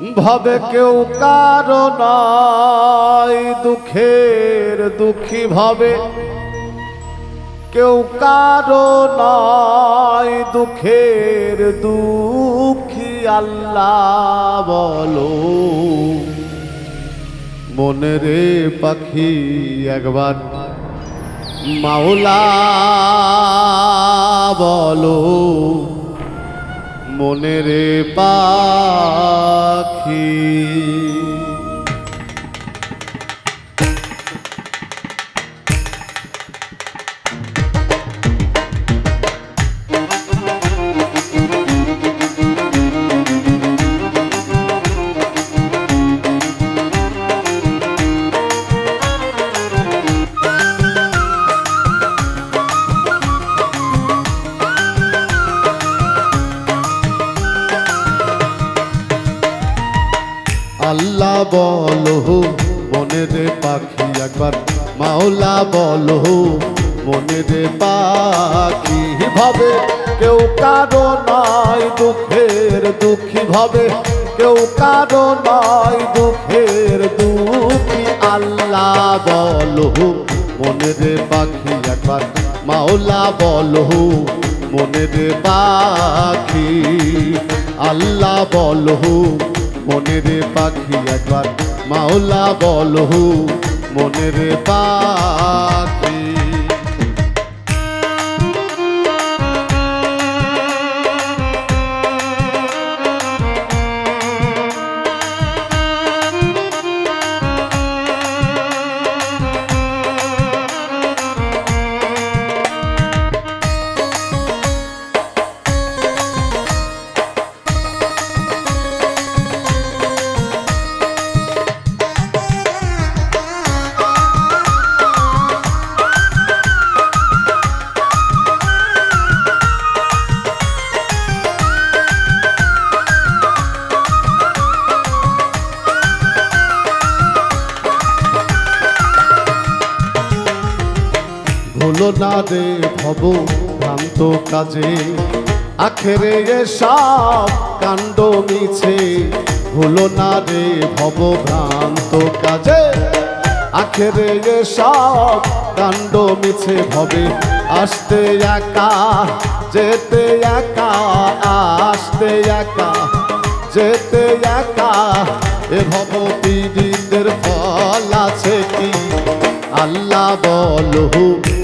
ভাবে কেউ কারও নয় দুঃখের দুঃখী ভাবে। কেউ কারও নয় দুঃখের দুঃখী আল্লাহ বলো। মনে রে পাখি একবার মাওলা বলো। মনে রে পাখি। আল্লাহ বলো মনে রে পাখি একবার। মাওলা বলো মনে রে পাখি ভাবে। কেউ কারও নয় দুঃখের দুঃখী ভাবে। কেউ কারও নয় দুঃখের দুঃখী। আল্লাহ বলো মনে রে পাখি একবার। মাওলা বলো মনে রে পাখি। আল্লাহ বলো মনের পাখি একবার মাওলা বলহু মনের পাখি। না রে ভব ভ্রান্ত কাজে। আখেরে সব কাণ্ড মিছে, ভুলো না রে ভব ভ্রান্ত কাজে। আখেরে সব কাণ্ড মিছে, ভবে আসতে একা, যেতে একা, আসতে একা, যেতে একা। এ ভব পীড়িতের ফল আছে কি? আল্লাহ বলহু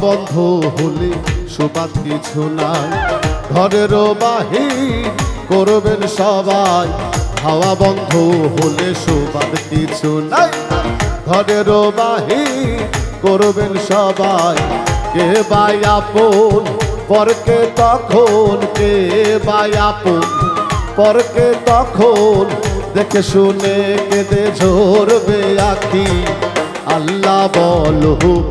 বন্ধ হলে সুবাদ কিছু নাই। ঘরেরও বাহির করবেন সবাই। হাওয়া বন্ধ হলে সুবাদ কিছু নাই। ঘরেরও বাহির করবেন সবাই। কে বাই আপন, পরকে তখন। কে বাই আপন, পরকে তখন। দেখে শুনে কেঁদে ঝরবে আখি। আল্লাহ বলহু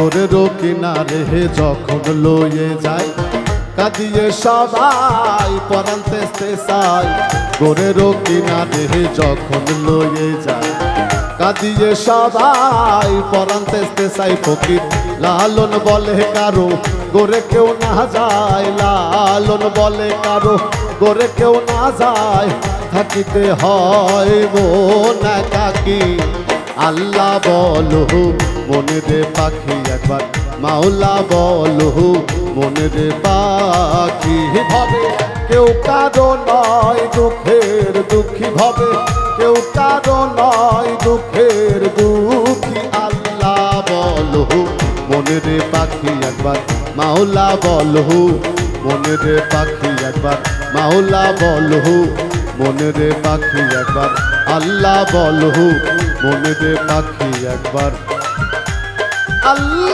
গোরেরও কিনারে যখন লয়ে যায়, কাঁদিয়ে সবাই পরান তেস্তে চাই গোরেরও কিনারে যখন লয়ে যায়, কাঁদিয়ে সবাই পরান তেস্তে চাই ফকির লালন বলে কারও গোরে কেউ না যায়। লালন বলে কারও গোরে কেউ না যায়। থাকিতে হয় মন কাকি আল্লাহ বলো মনে রে পাখি একবার। মাওলা বলো মনে রে পাখি ভাবে। কেউ কারও নয় দুঃখের দুঃখী ভাবে। কেউ কারও নয় দুঃখের দুঃখী। আল্লাহ বলো মনে রে পাখি একবার। মাওলা বলো মনে রে পাখি একবার। মাওলা বলো মনে রে পাখি একবার। আল্লাহ বলো মনে দে পাখি একবার। আল্লাহ